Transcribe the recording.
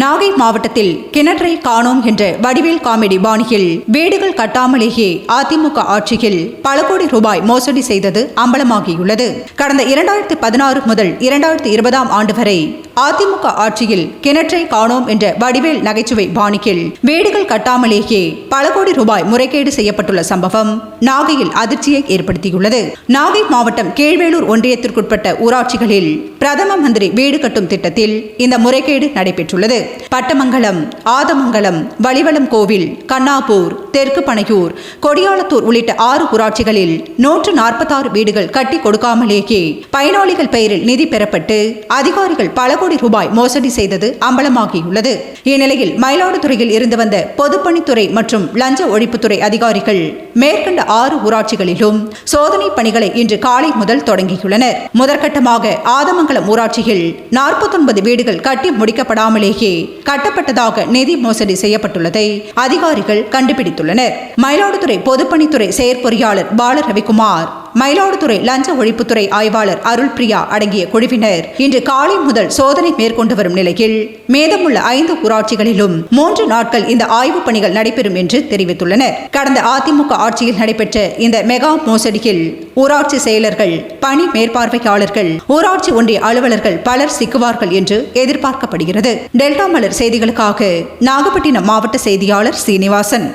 நாகை மாவட்டத்தில் கிணற்றை காணோம் என்ற வடிவேல் காமெடி பாணியில் வீடுகள் கட்டாமலேயே அதிமுக ஆட்சியில் பல கோடி ரூபாய் மோசடி செய்தது அம்பலமாகியுள்ளது. கடந்த இரண்டாயிரத்தி பதினாறு முதல் இரண்டாயிரத்தி இருபதாம் ஆண்டு வரை அதிமுக ஆட்சியில் கிணற்றை காணோம் என்ற வடிவேல் நகைச்சுவை பாணியில் வீடுகள் கட்டாமலேயே பல கோடி ரூபாய் முறைகேடு செய்யப்பட்டுள்ள சம்பவம் நாகையில் அதிர்ச்சியை ஏற்படுத்தியுள்ளது. நாகை மாவட்டம் கீழ்வேலூர் ஒன்றியத்திற்குட்பட்ட ஊராட்சிகளில் பிரதம மந்திரி வீடு கட்டும் திட்டத்தில் இந்த முறைகேடு நடைபெற்றுள்ளது. பட்டமங்கலம் ஆதமங்கலம் வலிவலம் கோவில் கண்ணாப்பூர் தெற்கு பனையூர் கொடியாளத்தூர் உள்ளிட்ட ஆறு ஊராட்சிகளில் நூற்று நாற்பத்தாறு வீடுகள் கட்டி கொடுக்காமலேயே பயனாளிகள் பெயரில் நிதி பெறப்பட்டு அதிகாரிகள் பல கோடி ரூபாய் மோசடி செய்தது அம்பலமாகியுள்ளது. இந்நிலையில் மயிலாடுதுறையில் இருந்து வந்த பொதுப்பணித்துறை மற்றும் லஞ்ச ஒழிப்புத்துறை அதிகாரிகள் மேற்கண்ட ஆறு ஊராட்சிகளிலும் சோதனை பணிகளை இன்று காலை முதல் தொடங்கியுள்ளனர். முதற்கட்டமாக ஆதமங்கலம் ஊராட்சியில் நாற்பத்தொன்பது வீடுகள் கட்டி முடிக்கப்படாமலேயே கட்டப்பட்டதாக நிதி மோசடி செய்யப்பட்டுள்ளதை அதிகாரிகள் கண்டுபிடித்துள்ளனர். மயிலாடுதுறை பொதுப்பணித்துறை செயற்பொறியாளர் பால ரவிக்குமார் மயிலாடுதுறை லஞ்ச ஒழிப்புத்துறை ஆய்வாளர் அருள் பிரியா அடங்கிய குழுவினர் இன்று காலை முதல் சோதனை மேற்கொண்டு வரும் நிலையில் மேதமுள்ள ஐந்து ஊராட்சிகளிலும் மூன்று நாட்கள் இந்த ஆய்வுப் பணிகள் நடைபெறும் என்று தெரிவித்துள்ளனர். கடந்த அதிமுக ஆட்சியில் நடைபெற்ற இந்த மெகா மோசடியில் ஊராட்சி செயலர்கள் பணி மேற்பார்வையாளர்கள் ஊராட்சி ஒன்றிய அலுவலர்கள் பலர் சிக்குவார்கள் என்று எதிர்பார்க்கப்படுகிறது. டெல்டா மலர் செய்திகளுக்காக நாகப்பட்டினம் மாவட்ட செய்தியாளர் சீனிவாசன்.